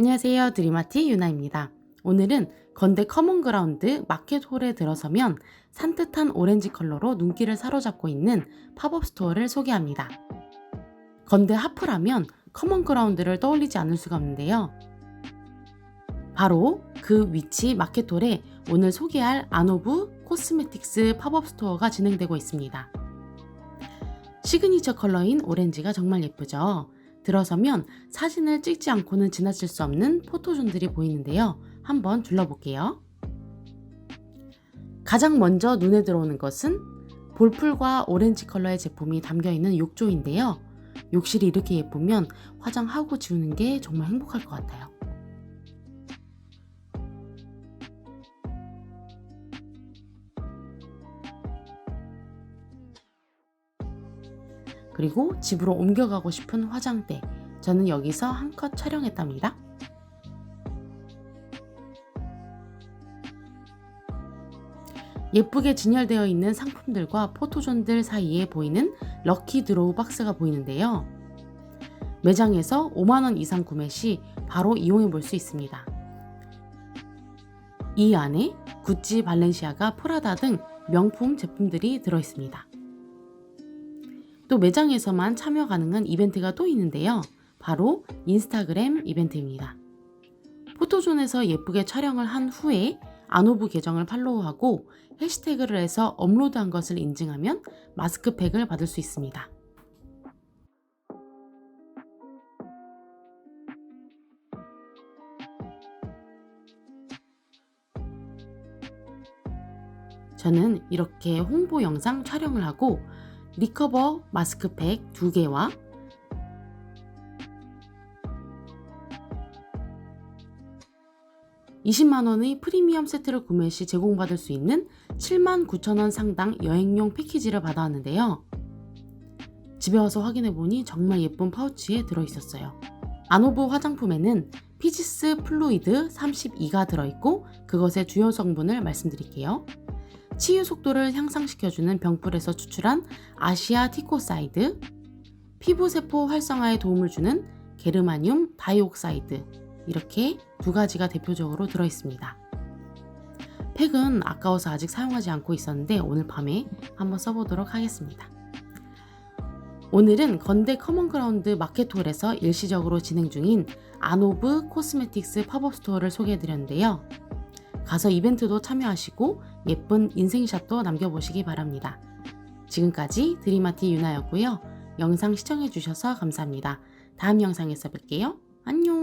안녕하세요. 드리마티 유나입니다. 오늘은 건대 커먼그라운드 마켓홀에 들어서면 산뜻한 오렌지 컬러로 눈길을 사로잡고 있는 팝업 스토어를 소개합니다. 건대 하프라면 커먼그라운드를 떠올리지 않을 수가 없는데요. 바로 그 위치 마켓홀에 오늘 소개할 아노브 코스메틱스 팝업 스토어가 진행되고 있습니다. 시그니처 컬러인 오렌지가 정말 예쁘죠? 들어서면 사진을 찍지 않고는 지나칠 수 없는 포토존들이 보이는데요. 한번 둘러볼게요. 가장 먼저 눈에 들어오는 것은 볼풀과 오렌지 컬러의 제품이 담겨 있는 욕조인데요. 욕실이 이렇게 예쁘면 화장하고 지우는 게 정말 행복할 것 같아요. 그리고 집으로 옮겨가고 싶은 화장대. 저는 여기서 한컷 촬영했답니다. 예쁘게 진열되어 있는 상품들과 포토존들 사이에 보이는 럭키 드로우 박스가 보이는데요. 매장에서 5만원 이상 구매 시 바로 이용해 볼 수 있습니다. 이 안에 구찌, 발렌시아가, 프라다 등 명품 제품들이 들어 있습니다. 또 매장에서만 참여 가능한 이벤트가 또 있는데요. 바로 인스타그램 이벤트입니다. 포토존에서 예쁘게 촬영을 한 후에 아노브 계정을 팔로우하고 해시태그를 해서 업로드한 것을 인증하면 마스크팩을 받을 수 있습니다. 저는 이렇게 홍보 영상 촬영을 하고 리커버 마스크팩 2개와 (20만원의) 프리미엄 세트를 구매 시 제공받을 수 있는 (7만 9천원) 상당 여행용 패키지를 받아왔는데요. 집에 와서 확인해보니 정말 예쁜 파우치에 들어있었어요. 아노브 화장품에는 피지스 플루이드 32가 들어있고 그것의 주요 성분을 말씀드릴게요. 치유 속도를 향상시켜주는 병풀에서 추출한 아시아 티코사이드, 피부세포 활성화에 도움을 주는 게르마늄 다이옥사이드 이렇게 두 가지가 대표적으로 들어있습니다. 팩은 아까워서 아직 사용하지 않고 있었는데 오늘 밤에 한번 써보도록 하겠습니다. 오늘은 건대 커먼그라운드 마켓홀에서 일시적으로 진행 중인 아노브 코스메틱스 팝업 스토어를 소개해드렸는데요. 가서 이벤트도 참여하시고 예쁜 인생샷도 남겨보시기 바랍니다. 지금까지 드리마티 유나였고요. 영상 시청해주셔서 감사합니다. 다음 영상에서 뵐게요. 안녕!